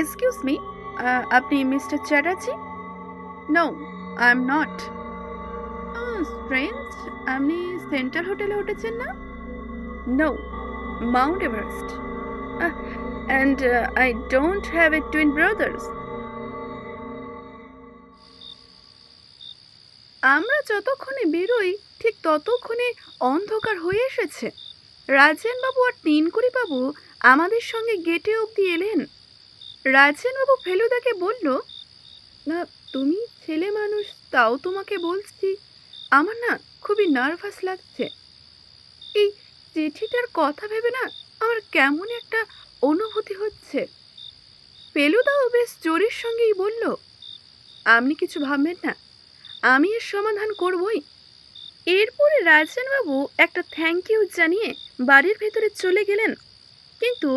Excuse me আপনি mister Chatterjee? No I am not strange আপনি central হোটেলে উঠেছেন না? No mount Everest and I don't have a twin brothers আমরা যতক্ষণে বেরোই, ঠিক ততক্ষণে অন্ধকার হয়ে এসেছে। রাজেনবাবু আর বাবু আমাদের সঙ্গে গেটে অবধি এলেন। রাজেনবাবু ফেলুদাকে বলল, না, তুমি ছেলে মানুষ, তাও তোমাকে বলছি। আমার না খুবই নার্ভাস লাগছে। এই চিঠিটার কথা ভেবে না আমার কেমন একটা অনুভূতি হচ্ছে। ফেলুদাও বেশ জোরের সঙ্গেই বলল, আপনি কিছু ভাববেন না, আমি এর সমাধান করবই। এরপরে রাজেনবাবু একটা থ্যাংক ইউ জানিয়ে বাড়ির ভেতরে চলে গেলেন। কিন্তু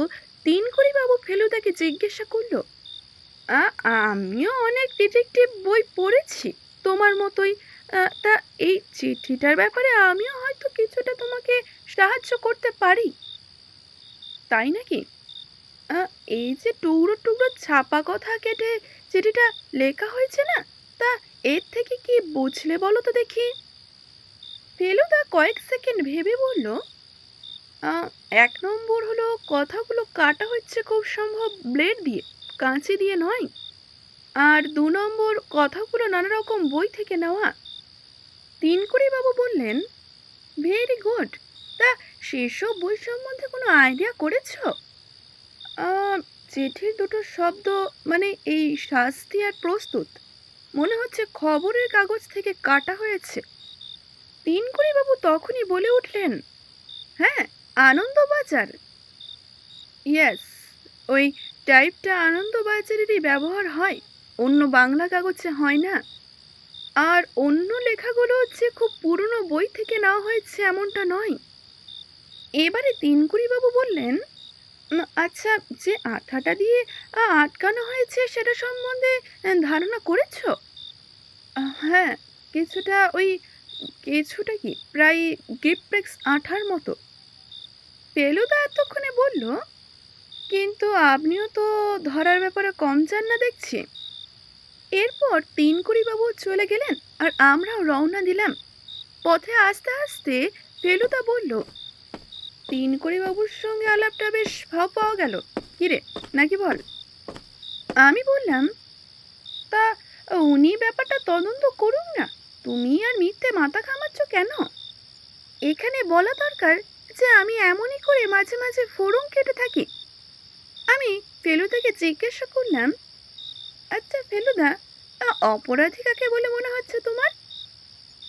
বাবু ফেলুদাকে জিজ্ঞাসা করল "আ, আমিও অনেক ডিটেকটিভ বই পড়েছি। তোমার মতোই তা এই চিঠিটার ব্যাপারে আমিও হয়তো কিছুটা তোমাকে সাহায্য করতে পারি। তাই নাকি? এই যে টুকরো টুকরো ছাপা কথা কেটে চিঠিটা লেখা হয়েছে না তা এর থেকে কি বুঝলে বলো তো দেখি? ফেলুদা কয়েক সেকেন্ড ভেবে বলল "আহ, এক নম্বর হলো কথাগুলো কাটা হচ্ছে খুব সম্ভব ব্লেড দিয়ে, কাঁচি দিয়ে নয়। আর দু নম্বর কথাগুলো নানা রকম বই থেকে নেওয়া। তিন করে বাবু বললেন ভেরি গুড তা সেসব বই সম্বন্ধে কোনো আইডিয়া করেছ? চিঠির দুটো শব্দ মানে এই শাস্তি আর প্রস্তুত। মনে হচ্ছে খবরের কাগজ থেকে কাটা হয়েছে। তিন করে বাবু তখনই বলে উঠলেন হ্যাঁ আনন্দবাজার? ইয়েস ওই টাইপটা আনন্দবাজারেরই ব্যবহার হয়। অন্য বাংলা কাগজে হয় না। আর অন্য লেখাগুলো হচ্ছে খুব পুরনো বই থেকে নেওয়া হয়েছে এমনটা নয়। এবারে তিনকুড়িবাবু বললেন আচ্ছা যে আঠাটা দিয়ে আটকানো হয়েছে সেটা সম্বন্ধে ধারণা করেছ? হ্যাঁ কিছুটা ওই, কিছুটা কি, প্রায় গিপ্রেক্স আঠার মতো। ফেলুদা এতক্ষণে বলল, কিন্তু আপনিও তো ধরার ব্যাপারে কম চান না দেখছি। এরপর তিন বাবু চলে গেলেন আর আমরাও রওনা দিলাম। পথে আস্তে আস্তে ফেলুদা বলল তিন বাবুর সঙ্গে আলাপটা বেশ ভাব পাওয়া গেল। কিরে নাকি বল? আমি বললাম, তা উনি ব্যাপারটা তদন্ত করুন না। তুমি আর মিথ্যে মাথা ঘামাচ্ছ কেন? এখানে বলা দরকার যে আমি এমনই করে মাঝে মাঝে ফোড়ং কেটে থাকি। আমি ফেলুদাকে জিজ্ঞাসা করলাম আচ্ছা ফেলুদা অপরাধী কাকে বলে মনে হচ্ছে তোমার?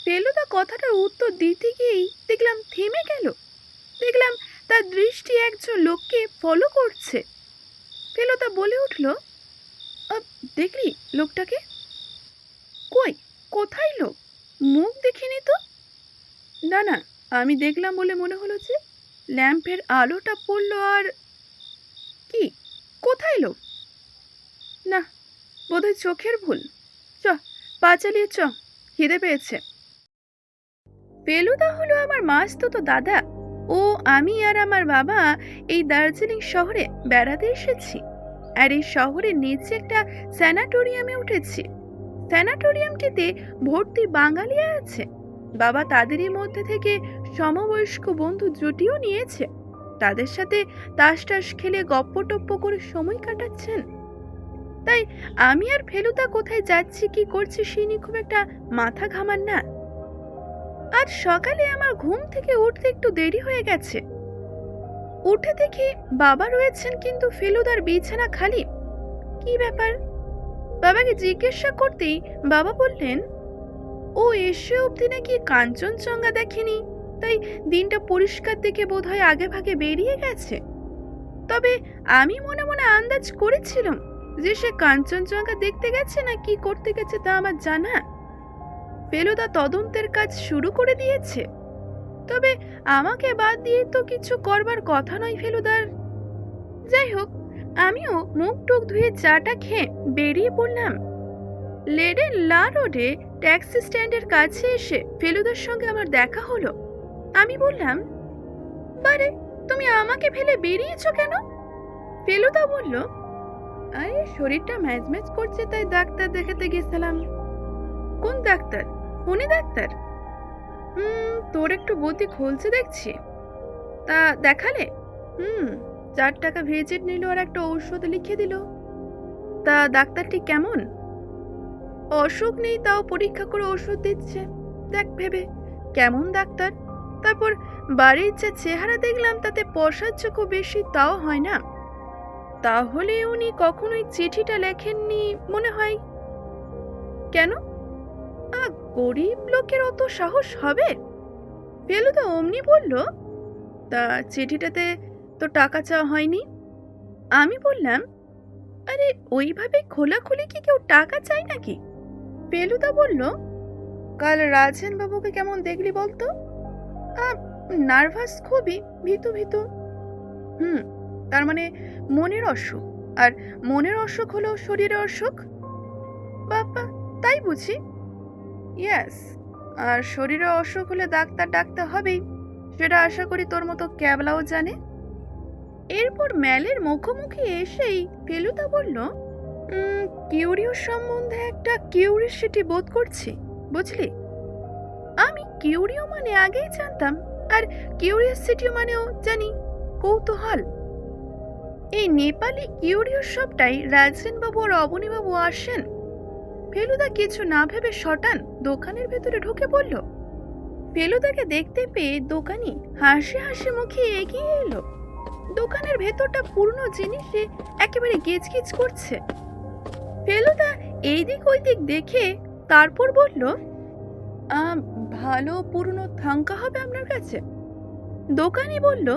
ফেলুদা কথাটার উত্তর দিতে গিয়েই দেখলাম থেমে গেল। দেখলাম তার দৃষ্টি একজন লোককে ফলো করছে। ফেলুদা বলে উঠল "আ, দেখলি লোকটাকে? কই কোথায় লোক? মুখ দেখিনি তো? না না আমি দেখলাম বলে মনে হলো যে ল্যাম্পের আলোটা পড়ল আর কি? কোথায় লোক না, বোধহয় চোখের ভুল। চ পা চালিয়ে চ, খিদে পেয়েছে। ফেলুদা হলো আমার মাসতুতো দাদা। ও, আমি আর আমার বাবা এই দার্জিলিং শহরে বেড়াতে এসেছি। আর এই শহরের নিচে একটা স্যানাটোরিয়ামে উঠেছি। স্যানাটোরিয়ামটিতে ভর্তি বাঙালিয়া আছে। বাবা তাদেরই মধ্যে থেকে সমবয়স্ক বন্ধু জুটিও নিয়েছে। তাদের সাথে তাস টাস খেলে গপ্প টপ্প করে সময় কাটাচ্ছেন। তাই আমি আর ফেলুদা কোথায় যাচ্ছি, কি করছি সেই নিয়ে খুব একটা মাথা ঘামান না। আজ সকালে আমার ঘুম থেকে উঠতে একটু দেরি হয়ে গেছে। উঠে দেখি বাবা রয়েছেন, কিন্তু ফেলুদার বিছানা খালি। কি ব্যাপার? বাবাকে জিজ্ঞাসা করতেই বাবা বললেন, ও এসে অবধি নাকি কাঞ্চনজঙ্ঘা দেখেনি? তাই দিনটা পরিষ্কার দেখে বোধহয় আগে ভাগে বেরিয়ে গেছে। তবে আমি মনে মনে আন্দাজ করেছিলাম যে সে কাঞ্চনজঙ্ঘা দেখতে গেছে না কি করতে গেছে তা আমার জানা। ফেলুদা তদন্তের কাজ শুরু করে দিয়েছে। তবে আমাকে বাদ দিয়ে তো কিছু করবার কথা নয় ফেলুদার। যাই হোক, আমিও মুখ টুক ধুয়ে চাটা খেয়ে বেরিয়ে পড়লাম। লেডেন লা রোডে ট্যাক্সি স্ট্যান্ডের কাছে এসে ফেলুদার সঙ্গে আমার দেখা হলো। আমি বললাম, বারে, তুমি আমাকে ফেলে বেরিয়েছো কেন? ফেলুদা বলল আরে শরীরটা ম্যাজ ম্যাজ করছে, তাই ডাক্তার দেখাতে গেছিলাম। কোন ডাক্তার? উনি ডাক্তার? হুম, তোর একটু গতি খুলছে দেখছি। তা দেখালে? হুম, চার টাকা ভিজিট নিল আর একটা ঔষধ লিখে দিল। তা ডাক্তারটি কেমন? অসুখ নেই, তাও পরীক্ষা করে ওষুধ দিচ্ছে। দেখ ভেবে, কেমন ডাক্তার? তারপর বাড়ির যে চেহারা দেখলাম তাতে পয়সার খুব বেশি তাও হয় না। তাহলে উনি কখনোই চিঠিটা লেখেননি মনে হয়? কেন? গরিব লোকের অত সাহস হবে? ফেলুদা অমনি বলল, তা চিঠিটাতে তো টাকা চাওয়া হয়নি? আমি বললাম, আরে, ওইভাবে খোলাখুলি কি কেউ টাকা চায় নাকি? ফেলুদা বলল, কাল রাজেন বাবুকে কেমন দেখলি বলতো? নার্ভাস খুবই, ভীতু ভীতু। হুম, তার মানে মনের অসুখ। আর মনের অসুখ হলো শরীরের অসুখ? বাবা, তাই বুঝি? ইয়াস আর শরীরে অসুখ হলে ডাক্তার ডাকতে হবেই। সেটা আশা করি তোর মতো ক্যাবলাও জানে। এরপর ম্যালের মুখোমুখি এসেই ফেলুদা বলল কিউরিও সম্বন্ধে একটা কিউরিসিটি বোধ করছি, বুঝলি? কিউরিও মানে আগেই জানতাম, আর কিউরিয়াসিটি মানেও জানি কৌতূহল। এই নেপালি কিউরিও সবটাই রাজেনবাবু আর অবনীবাবু আসেন। ফেলুদা কিছু না ভেবে শটান দোকানের ভেতরে ঢুকে পড়ল। ফেলুদাকে দেখতে পেয়ে দোকানি হাসি হাসি মুখে এগিয়ে এলো। দোকানের ভেতরটা পুরনো জিনিসে একেবারে গেজগেজ করছে। ফেলুদা এই দিক ওই দেখে তারপর বলল "আম, ভালো পুরনো থাঙ্কা হবে আপনার কাছে? দোকানি বলল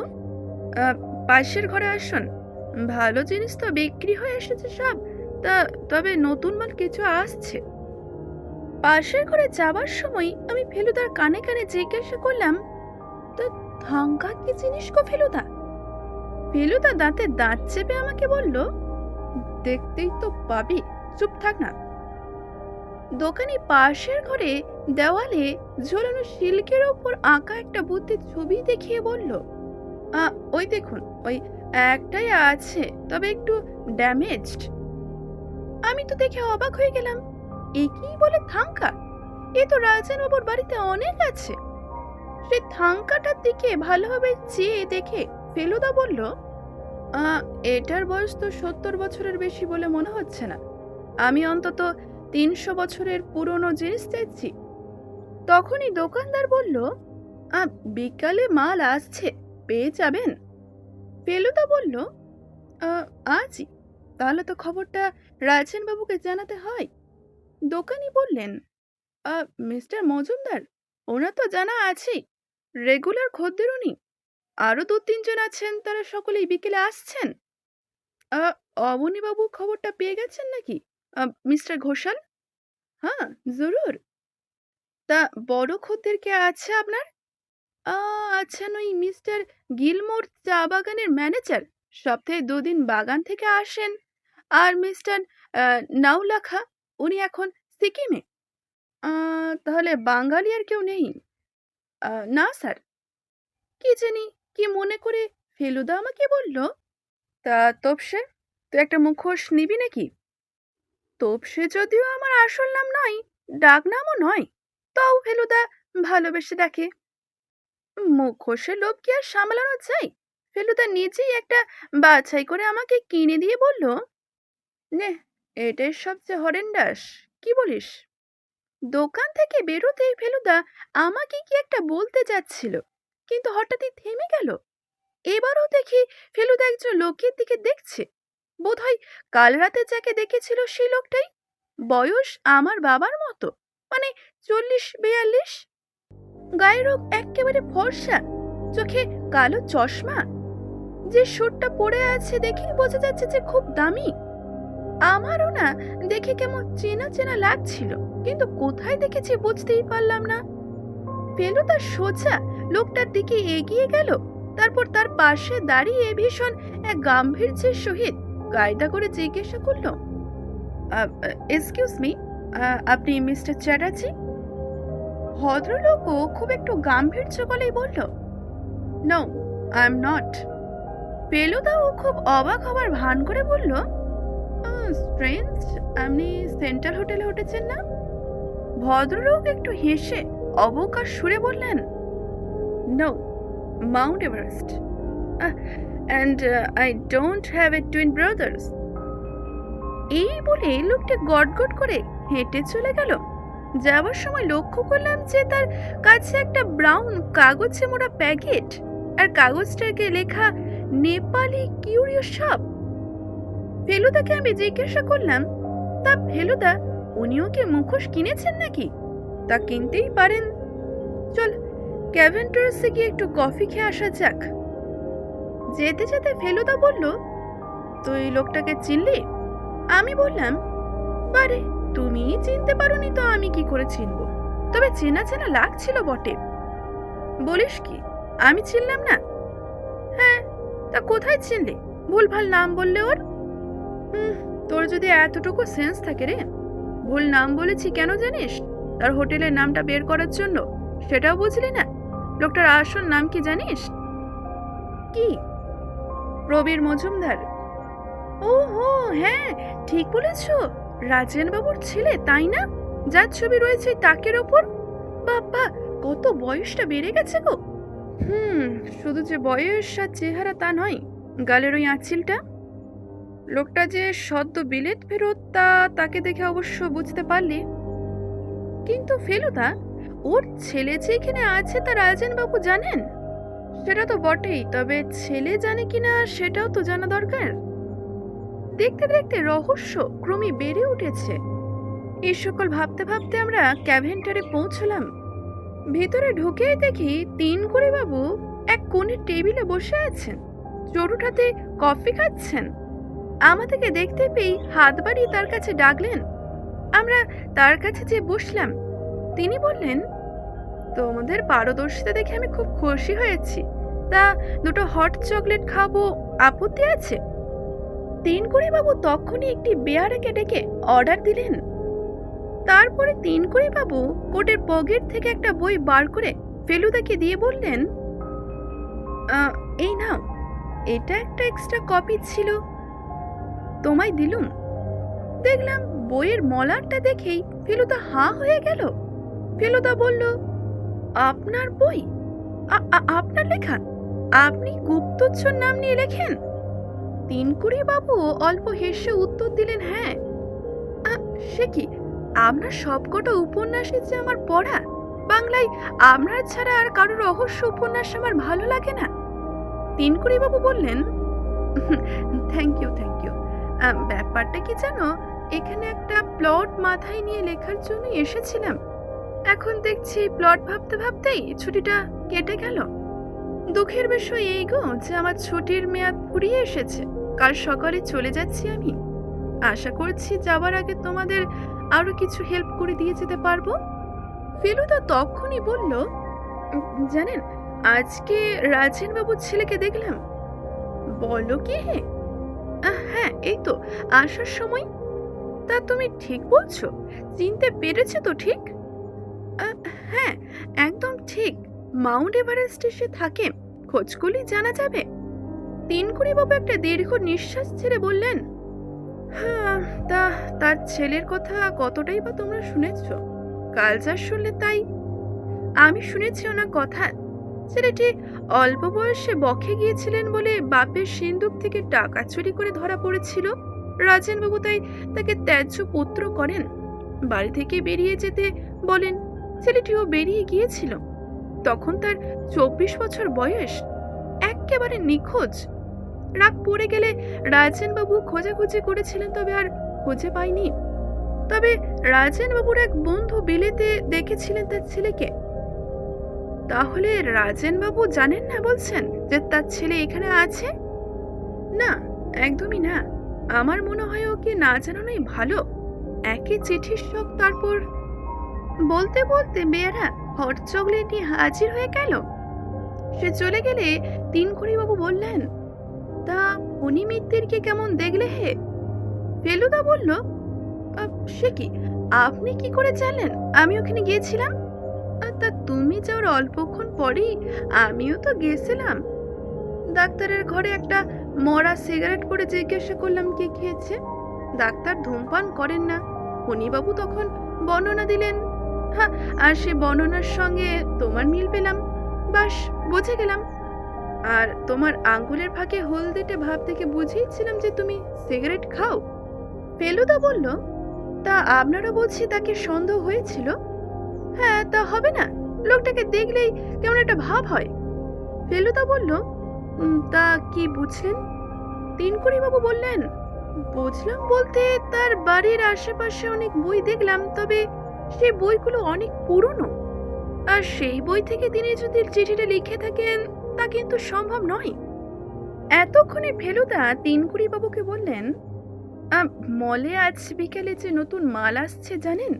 "আ, পাশের ঘরে আসুন। ভালো জিনিস তো বিক্রি হয়ে এসেছে সব তা তবে নতুন মাল কিছু আসছে। পাশের ঘরে যাবার সময় আমি ফেলুদার কানে কানে জিজ্ঞাসা করলাম তো থাঙ্কা কি জিনিস গো ফেলুদা? ফেলুদা দাঁতে দাঁত চেপে আমাকে বলল দেখতেই তো পাবি চুপ থাক না। দোকানি পাশের ঘরে দেওয়ালে ঝোলানো সিল্কের ওপর আঁকা একটা বুদ্ধির ছবি দেখিয়ে বলল "আ, ওই দেখুন ওই একটাই আছে তবে একটু ড্যামেজড আমি তো দেখে অবাক হয়ে গেলাম। এ কি বলে থাঙ্কা? এ তো রাজেন বাবুর বাড়িতে অনেক আছে। সে থাঙ্কাটার দিকে ভালোভাবে চেয়ে দেখে ফেলুদা বলল "আ, এটার বয়স তো সত্তর বছরের বেশি বলে মনে হচ্ছে না। আমি অন্তত তিনশো বছরের পুরনো জিনিস চাইছি তখনই দোকানদার বলল বিকালে মাল আসছে পেয়ে যাবেন? ফেলুদা বলল "আ, আজই। তাহলে তো খবরটা বাবুকে জানাতে হয়। দোকানি বললেন মিস্টার মজুমদার ওনার তো জানা আছেই। রেগুলার খদ্দের উনি আরও দু তিনজন আছেন তারা সকলেই বিকেলে আসছেন। অবনীবাবু খবরটা পেয়ে গেছেন নাকি? মিস্টার ঘোষাল? হ্যাঁ জরুর। তা বড় খদ্দের কে আছে আপনার? আ, আছেন ওই মিস্টার গিলমোর চা বাগানের ম্যানেজার। সপ্তাহে দুদিন বাগান থেকে আসেন। আর মিস্টার নাউলাখা উনি এখন সিকিমে। তাহলে বাঙালি আর কেউ নেই? না স্যার। কি জানি কি মনে করে ফেলুদা আমাকে বলল? তা তোপসে তুই একটা মুখোশ নিবি নাকি? তোপসে যদিও আমার আসল নাম নয়, ডাক নামও নয়, তাও ফেলুদা ভালোবেসে ডাকে মুখোশের লোভ কি আর সামলানো চাই ফেলুদা নিজেই একটা বাছাই করে আমাকে কিনে দিয়ে বলল, নে এটাই সবচেয়ে হরেন্ডাস কি বলিস? দোকান থেকে বেরোতেই ফেলুদা আমাকে কি একটা বলতে যাচ্ছিল, কিন্তু হঠাৎই থেমে গেল। এবারও দেখি ফেলুদা একজন লোকের দিকে দেখছে। বোধহয় কাল রাতে যাকে দেখেছিল সেই লোকটাই? বয়স আমার বাবার মতো। মানে চল্লিশ, বিয়াল্লিশ? গায়ের রোগ একেবারে ফর্সা। চোখে কালো চশমা। যে সুটটা পড়ে আছে দেখেই বোঝা যাচ্ছে যে খুব দামি। আমারও না দেখে কেমন চেনা চেনা লাগছিল, কিন্তু কোথায় দেখেছি বুঝতেই পারলাম না। ফেলুদা সোজা, লোকটার দিকে এগিয়ে গেল। তারপর তার পাশে দাঁড়িয়ে ভীষণ এক গাম্ভীর্যের সহিত কায়দা করে জিজ্ঞাসা করল এক্সকিউজ মি আপনি মিস্টার চ্যাটার্জি? ভদ্রলোকও খুব একটু গাম্ভীর্য গলেই বলল নো আই এম নট ফেলুদাও খুব অবাক হবার ভান করে বলল স্ট্রেঞ্জ আপনি সেন্ট্রাল হোটেলে উঠেছেন না? ভদ্রলোক একটু হেসে অবকাশ সুরে বললেন no mount Everest and I don't have a twin brothers এই বলে লোকটা গটগট করে হেঁটে চলে গেল। যাওয়ার সময় লক্ষ্য করলাম যে তার কাছে একটা ব্রাউন কাগজে মোড়া প্যাকেট আর কাগজটাকে লেখা নেপালি কিউরিও সাপ। ফেলুদাকে আমি জিজ্ঞাসা করলাম, তা ফেলুদা উনিও কি মুখোশ কিনেছেন নাকি? তা কিনতেই পারেন। চল, ক্যাভেন্টার্সে গিয়ে একটু কফি খেয়ে আসা যাক। যেতে যেতে ফেলুদা বলল, তুই লোকটাকে চিনলি? আমি বললাম, বারে, তুমি চিনতে পারোনি তো আমি কি করে চিনব? তবে চেনা চেনা লাগছিল বটে। বলিস কি, আমি চিনলাম না? হ্যাঁ তা কোথায় চিনলে? ভুলভাল নাম বললে ওর? হুম তোর যদি এতটুকু সেন্স থাকে রে। ভুল নাম বলেছি কেন জানিস? তার হোটেলের নামটা বের করার জন্য। সেটাও বুঝলি না? লোকটার আসল নাম কি জানিস? কি? প্রবীর মজুমদার। ও হো হ্যাঁ ঠিক বলেছ। রাজেন বাবুর ছেলে, তাই না? যার ছবি রয়েছে তাকের ওপর? বাবা কত বয়সটা বেড়ে গেছে গো। হুম, শুধু যে বয়স আর চেহারা তা নয়, গালের ওই আঁচিলটা। লোকটা যে সদ্য বিলেত ফেরত, তা তাকে দেখে অবশ্য বুঝতে পারলি। কিন্তু ফেলুদা, ওর ছেলে যে এখানে আছে তা রাজেন বাবু জানেন? সেটা তো বটেই, তবে ছেলে জানে কিনা সেটাও তো জানা দরকার। দেখতে দেখতে রহস্য ক্রমে বেড়ে উঠেছে। এই সকল ভাবতে ভাবতে আমরা ক্যাভেন্টারে পৌঁছলাম। ভেতরে ঢুকেই দেখি তিন করে বাবু এক কোণের টেবিলে বসে আছেন। চরুঠাতে কফি খাচ্ছেন। আমাদেরকে দেখতে পেয়ে হাত বাড়িয়ে তার কাছে ডাকলেন। আমরা তার কাছে যে বসলাম, তিনি বললেন তোমাদের পারদর্শিতা দেখে আমি খুব খুশি হয়েছি। তা দুটো হট চকলেট খাব, আপত্তি আছে? তিন বাবু তখনই একটি বেয়ারাকে ডেকে অর্ডার দিলেন। তারপরে তিন বাবু কোটের পকেট থেকে একটা বই বার করে ফেলুদাকে দিয়ে বললেন এই নাও, এটা একটা এক্সট্রা কপি ছিল। তোমায় দিলুম। দেখলাম বইয়ের মলারটা দেখেই ফেলুদা হাঁ হয়ে গেল। ফেলুদা বলল আপনার বই? আপনার লেখা? আপনি গুপ্তচ্ছর নাম নিয়ে লেখেন? তিনকুড়ি বাবু অল্প হেসে উত্তর দিলেন হ্যাঁ। সে কি? আপনার সবকটা উপন্যাসই যে আমার পড়া? বাংলায় আপনার ছাড়া আর কারও রহস্য উপন্যাস আমার ভালো লাগে না। তিনকুড়ি বাবু বললেন, থ্যাংক ইউ থ্যাংক ইউ। ব্যাপারটা কি জানো? এখানে একটা প্লট মাথায় নিয়ে লেখার জন্য এসেছিলাম। এখন দেখছি প্লট ভাবতে ভাবতেই ছুটিটা কেটে গেল। দুঃখের বিষয় এই গো যে আমার ছুটির মেয়াদ ফুরিয়ে এসেছে। কাল সকালে চলে যাচ্ছি আমি। আশা করছি যাবার আগে তোমাদের আরও কিছু হেল্প করে দিয়ে যেতে পারব। ফেলুদা তখনই বলল "উম, জানেন আজকে রাজেন বাবুর ছেলেকে দেখলাম। বলো কি হে? হ্যাঁ এই তো আসার সময়। তা তুমি ঠিক বলছো চিনতে পেরেছ তো ঠিক? হ্যাঁ একদম ঠিক। মাউন্ট এভারেস্টে সে থাকে খোঁজ করলেই জানা যাবে? তিনকুড়ি বাবু একটা দীর্ঘ নিঃশ্বাস ছেড়ে বললেন হ্যাঁ তা, তার ছেলের কথা কতটাই বা তোমরা শুনেছ? কাল যা শুনলে তাই? আমি শুনেছি ওনার কথা। ছেলেটি অল্প বয়সে বখে গিয়েছিলেন বলে বাপের সিন্দুক থেকে টাকা চুরি করে ধরা পড়েছিল। রাজেনবাবু তাই তাকে ত্যায্য পুত্র করেন। বাড়ি থেকে বেরিয়ে যেতে বলেন ছেলেটিও বেরিয়ে গিয়েছিল। তখন তার চব্বিশ বছর বয়স একেবারে নিখোঁজ। রাগ পড়ে গেলে রাজেনবাবু খোঁজাখুঁজি করেছিলেন তবে আর খুঁজে পায়নি। তবে রাজেনবাবুর এক বন্ধু বিলেতে দেখেছিলেন তার ছেলেকে। তাহলে রাজেনবাবু জানেন না বলছেন যে তার ছেলে এখানে আছে? না, একদমই না। আমার মনে হয় ওকে না জানানোই ভালো। একই চিঠির শখ তারপর বলতে বলতে বেয়ারা হট চকলেট নিয়ে হাজির হয়ে গেল। সে চলে গেলে বাবু বললেন তা ফণি মিত্তিরকে কেমন দেখলে হে? ফেলুদা বলল "আহ, সে কি? আপনি কি করে জানলেন? আমি ওখানে গিয়েছিলাম। "আহ, তা তুমি যাওয়ার অল্পক্ষণ পরেই আমিও তো গেছিলাম। ডাক্তারের ঘরে একটা মরা সিগারেট পরে জিজ্ঞাসা করলাম কে খেয়েছে? ডাক্তার ধূমপান করেন না। ফণিবাবু তখন বর্ণনা দিলেন হ্যাঁ আর সে বর্ণনার সঙ্গে তোমার মিল পেলাম। বাস বুঝে গেলাম। আর তোমার আঙ্গুলের ফাঁকে হলদেটে ভাব থেকে বুঝিয়েছিলাম যে তুমি সিগারেট খাও। ফেলুদা বলল তা আপনারা বলছি তাকে সন্দেহ হয়েছিল? হ্যাঁ তা হবে না। লোকটাকে দেখলেই কেমন একটা ভাব হয়। ফেলুদা বলল "উম, তা কি বুঝলেন? তিনকুড়িবাবু বললেন বুঝলাম বলতে তার বাড়ির আশেপাশে অনেক বই দেখলাম তবে সেই বইগুলো অনেক পুরনো। আর সেই বই থেকে তিনি যদি চিঠিটা লিখে থাকেন, তা কিন্তু সম্ভব নয়। এতক্ষণে ফেলুদা তিনকুড়ি বাবুকে বললেন মলে আজ বিকেলে যে নতুন মাল আসছে, জানেন?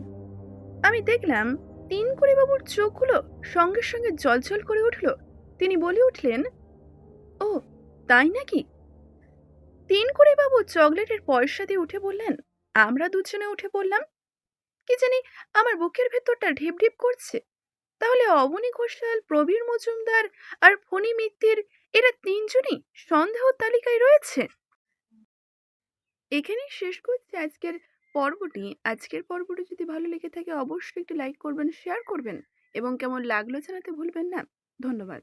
আমি দেখলাম তিনকুড়ি বাবুর চোখগুলো সঙ্গে সঙ্গে জলজল করে উঠল। তিনি বলে উঠলেন, ও, তাই নাকি? তিনকুড়ি বাবু চকলেটের পয়সা দিয়ে উঠে বললেন, আমরা দুজনে উঠে পড়লাম। কি জানি আমার বুকের ভেতরটা ঢিপ ঢিপ করছে। তাহলে অবনী ঘোষাল, প্রবীর মজুমদার আর ফণি মিত্তির এরা তিনজনই সন্দেহ তালিকায় রয়েছে? এখানেই শেষ করছি আজকের পর্বটি। আজকের পর্বটি যদি ভালো লেগে থাকে, অবশ্যই একটি লাইক করবেন, শেয়ার করবেন এবং কেমন লাগল জানাতে ভুলবেন না। ধন্যবাদ।